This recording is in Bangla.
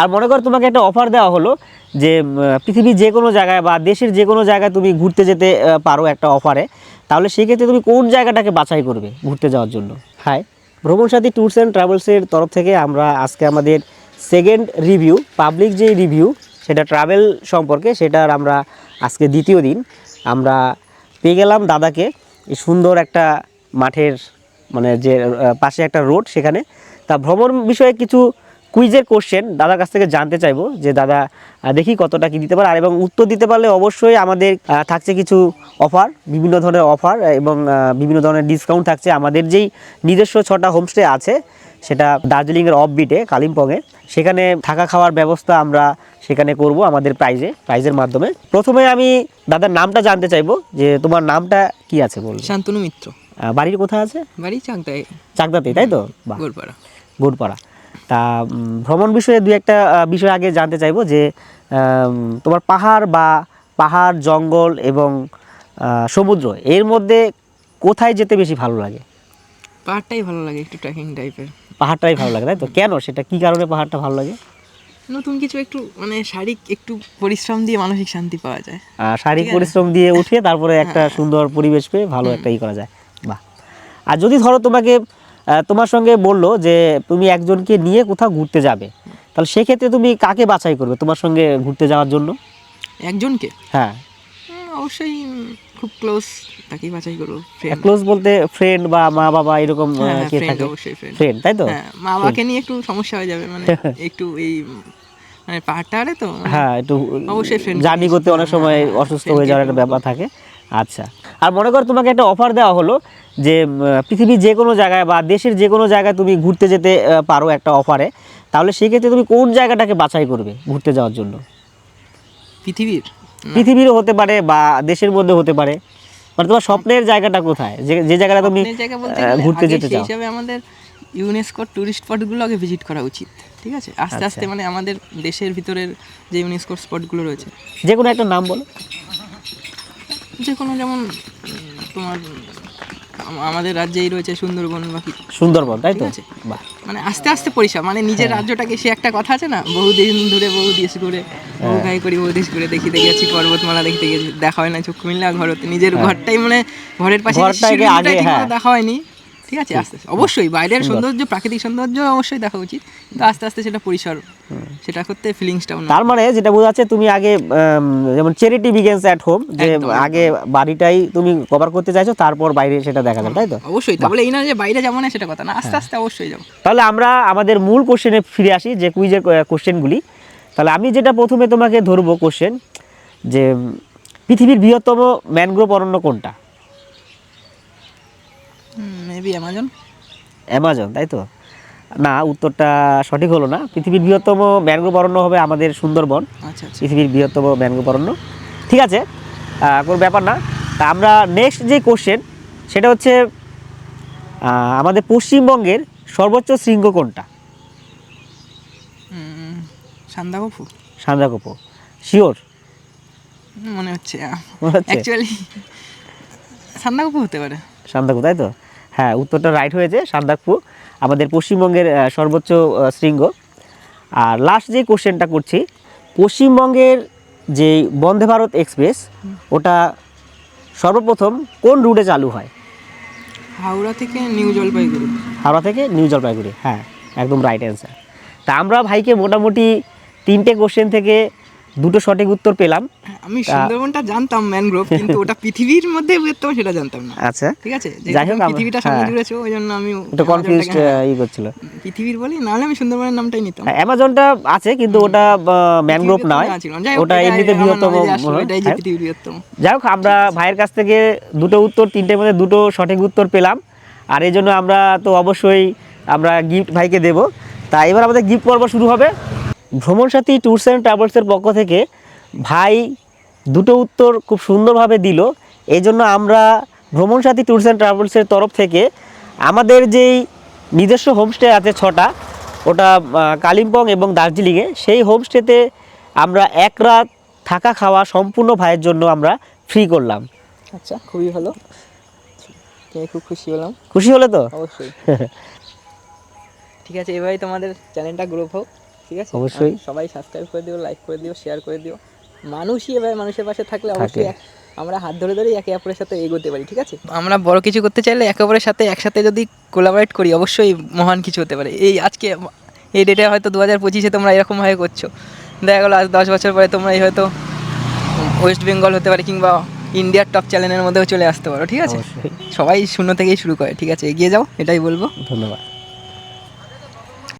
আর মনে করো তোমাকে একটা অফার দেওয়া হলো যে পৃথিবীর যে কোনো জায়গায় বা দেশের যে কোনো জায়গায় তুমি ঘুরতে যেতে পারো একটা অফারে তাহলে সেক্ষেত্রে তুমি কোন জায়গাটাকে বাছাই করবে ঘুরতে যাওয়ার জন্য? হাই ভ্রমণ সাথী ট্যুরস অ্যান্ড ট্রাভেলসের তরফ থেকে আমরা আজকে আমাদের সেকেন্ড রিভিউ পাবলিক যে রিভিউ সেটা ট্রাভেল সম্পর্কে, সেটার আমরা আজকে দ্বিতীয় দিন আমরা পেয়ে গেলাম দাদাকে সুন্দর একটা মাঠের মানে যে পাশে একটা রোড সেখানে। তা ভ্রমণ বিষয়ে কিছু কুইজের কোশ্চেন দাদার কাছ থেকে জানতে চাইব যে দাদা দেখি কতটা কি দিতে পারে? আর এবং উত্তর দিতে পারলে অবশ্যই আমাদের থাকছে কিছু অফার বিভিন্ন ধরনের অফার এবং বিভিন্ন ধরনের ডিসকাউন্ট থাকছে আমাদের যেই নিজস্ব ছটা হোমস্টে আছে সেটা দার্জিলিংয়ের অফ বিটে কালিম্পংয়ে। সেখানে থাকা খাওয়ার ব্যবস্থা আমরা সেখানে করব আমাদের প্রাইজে প্রাইজের মাধ্যমে। প্রথমে আমি দাদার নামটা জানতে চাইব যে তোমার নামটা কি আছে বলবে শান্তনু মিত্র। বাড়ির কোথায় আছে? বাড়ি চাকদায়। চাকদাতে তাই তো? বাহ। গোলপাড়া গুড়পাড়া তা ভ্রমণ বিষয়ে দু একটা বিষয় আগে জানতে চাইব যে তোমার পাহাড় বা পাহাড় জঙ্গল এবং সমুদ্র এর মধ্যে কোথায় যেতে বেশি ভালো লাগে? পাহাড়টাই ভালো লাগে একটু ট্রেকিং টাইপের। পাহাড়টাই ভালো লাগে তাই তো? কেন? সেটা কি কারণে পাহাড়টা ভালো লাগে? নতুন কিছু একটু মানে শারীরিক একটু পরিশ্রম দিয়ে মানসিক শান্তি পাওয়া যায়। আর শারীরিক পরিশ্রম দিয়ে উঠে তারপরে একটা সুন্দর পরিবেশ পেয়ে ভালো একটা ই করা যায়। বাহ। আর যদি ধরো তোমাকে তোমার সঙ্গে বলল যে তুমি একজনকে নিয়ে কোথাও ঘুরতে যাবে। তাহলে সেক্ষেত্রে তুমি কাকে বাছাই করবে তোমার সঙ্গে ঘুরতে যাওয়ার জন্য? একজনকে? হ্যাঁ। অবশ্যই খুব ক্লোজ তাকেই বাছাই করব ক্লোজ বলতে ফ্রেন্ড বা মা বাবা এরকম হ্যাঁ কে থাকে? ফ্রেন্ড তাই তো? হ্যাঁ মা বাবাকে নিয়ে একটু সমস্যা হয়ে যাবে মানে একটু এই মানে পাহাড়টারে তো মানে হ্যাঁ একটু অবশ্যই জার্নি করতে অনেক সময় হ্যাঁ, অসুস্থ হয়ে যাওয়ার একটা ব্যাপার থাকে। আচ্ছা। আর মনে করো তোমাকে একটা অফার দেওয়া হলো যে পৃথিবীর যে কোনো জায়গায় বা দেশের যে কোনো জায়গায় তুমি ঘুরতে যেতে পারো একটা অফারে তাহলে সেক্ষেত্রে তুমি কোন জায়গাটাকে বাছাই করবে ঘুরতে যাওয়ার জন্য? পৃথিবীর? পৃথিবীরও হতে পারে বা দেশের মধ্যে হতে পারে। মানে তোমার স্বপ্নের জায়গাটা কোথায়? যে যে জায়গাটা তুমি ঘুরতে যেতে চাও। হিসাবে আমাদের ইউনেস্কোর টুরিস্ট স্পটগুলো আগে ভিজিট করা উচিত ঠিক আছে? আস্তে আস্তে মানে আমাদের দেশের ভিতরের যে ইউনেস্কোর স্পটগুলো রয়েছে। যে কোনো একটা নাম বলো। যে কোনো যেমন তোমার আমাদের রাজ্যেই রয়েছে সুন্দরবন বাকি সুন্দরবন তাই তো? আছে। বাহ। মানে আস্তে আস্তে পরিষেবা মানে নিজের রাজ্যটাকে সে একটা কথা আছে না বহুদিন ধরে বহু দেশ ঘুরে বহু গাই করি বহু দেশ ঘুরে দেখি দেখেছি পর্বতমালা দেখতে গেছি দেখা হয় না চক্ষু মিললে ঘরতে নিজের ঘরটাই মানে ঘরের পাশে হ্যাঁ। দেখা হয়নি। ঠিক আছে? আস্তে আস্তে অবশ্যই বাইরের সৌন্দর্য প্রাকৃতিক সৌন্দর্য অবশ্যই দেখা উচিত। কিন্তু আস্তে আস্তে সেটা পরিসর সেটা করতে ফিলিংসটা তার মানে যেটা বোঝা যাচ্ছে তুমি আগে যেমন চ্যারিটি বিগেন্স অ্যাট হোম যে আগে বাড়িটাই তুমি কভার করতে চাইছো তারপর বাইরে সেটা দেখা যাবে তাই তো? অবশ্যই তাহলে এই না যে বাইরে যাব না সেটা কথা না। আস্তে আস্তে অবশ্যই যাব। তাহলে আমরা আমাদের মূল কোশ্চেনে ফিরে আসি যে কুইজের কোশ্চেনগুলি তাহলে আমি যেটা প্রথমে তোমাকে ধরবো কোশ্চেন যে পৃথিবীর বৃহত্তম ম্যানগ্রোভ অরণ্য কোনটা? মেবি অ্যামাজন অ্যামাজন তাই তো? না উত্তরটা সঠিক হলো না। পৃথিবীর বৃহত্তম ম্যানগ্রোভ অরণ্য হবে আমাদের সুন্দরবন। আচ্ছা আচ্ছা। পৃথিবীর বৃহত্তম ম্যানগ্রোভ অরণ্য। ঠিক আছে? কোনো ব্যাপার না। তা আমরা নেক্সট যে কোশ্চেন সেটা হচ্ছে আমাদের পশ্চিমবঙ্গের সর্বোচ্চ শৃঙ্গ কোনটা? উম, সান্দাকফু সান্দাকোপো। শিওর মনে হচ্ছে অ্যাকচুয়ালি সান্দাকফু হতে পারে। সান্দাকু তাই তো? হ্যাঁ উত্তরটা রাইট হয়েছে সান্দাকপু আমাদের পশ্চিমবঙ্গের সর্বোচ্চ শৃঙ্গ। আর লাস্ট যে কোশ্চেনটা করছি পশ্চিমবঙ্গের যে বন্দে ভারত এক্সপ্রেস ওটা সর্বপ্রথম কোন রুটে চালু হয়? হাওড়া থেকে নিউ জলপাইগুড়ি। হাওড়া থেকে নিউ জলপাইগুড়ি হ্যাঁ একদম রাইট অ্যান্সার তা আমরা ভাইকে মোটামুটি তিনটে কোশ্চেন থেকে দুটো সঠিক উত্তর পেলাম। হ্যাঁ, আমি সুন্দরবনটা জানতাম ম্যানগ্রোভ কিন্তু ওটা পৃথিবীর মধ্যে বৃহত্তম সেটা জানতাম না। আচ্ছা। ঠিক আছে? যাই হোক, পৃথিবীটা সঙ্গে হ্যাঁ। জুড়েছে ওই জন্য আমি একটু কনফিউজড ই করছিল। পৃথিবীর বলি নাহলে আমি সুন্দরবনের নামটাই নিতাম। হ্যাঁ, অ্যামাজনটা আছে কিন্তু ওটা ম্যানগ্রোভ নয়। না ওটা এমনিতে মনে হয়। হ্যাঁ। বৃহত্তম। যাই হোক আমরা ভাইয়ের কাছ থেকে দুটো উত্তর তিনটের মধ্যে দুটো সঠিক উত্তর পেলাম। আর এই জন্য আমরা তো অবশ্যই আমরা গিফট ভাইকে দেব। তা এবার আমাদের গিফট পর্ব শুরু হবে। ভ্রমণ সাথী ট্যুরস অ্যান্ড ট্রাভেলসের পক্ষ থেকে ভাই দুটো উত্তর খুব সুন্দরভাবে দিল। এই জন্য আমরা ভ্রমণ সাথী ট্যুরস অ্যান্ড ট্রাভেলসের তরফ থেকে আমাদের যেই নিজস্ব হোমস্টে আছে ছটা ওটা কালিম্পং এবং দার্জিলিংয়ে সেই হোমস্টেতে আমরা এক রাত থাকা খাওয়া সম্পূর্ণ ভাইয়ের জন্য আমরা ফ্রি করলাম। আচ্ছা খুবই ভালো। খুব খুশি হলাম। খুশি হলে তো? অবশ্যই। ঠিক আছে এবারে তোমাদের চ্যানেলটা গ্রোথ হোক। ঠিক আছে? অবশ্যই। সবাই সাবস্ক্রাইব করে দিও লাইক করে দিও শেয়ার করে দিও। মানুষই এবার মানুষের পাশে থাকলে অবশ্যই আমরা হাত ধরে ধরেই একে অপরের সাথে এগোতে পারি ঠিক আছে? আমরা বড় কিছু করতে চাইলে একে অপরের সাথে একসাথে যদি কোলাবরেট করি অবশ্যই মহান কিছু হতে পারে। এই আজকে এই ডেটে হয়তো দু হাজার পঁচিশে তোমরা এরকমভাবে করছ। দেখা গেলো আজ দশ বছর পরে তোমরা এই হয়তো ওয়েস্ট বেঙ্গল হতে পারে কিংবা ইন্ডিয়ার টপ চ্যানেলের মধ্যেও চলে আসতে পারো ঠিক আছে? সবাই শূন্য থেকেই শুরু করে ঠিক আছে? এগিয়ে যাও এটাই বলব। ধন্যবাদ।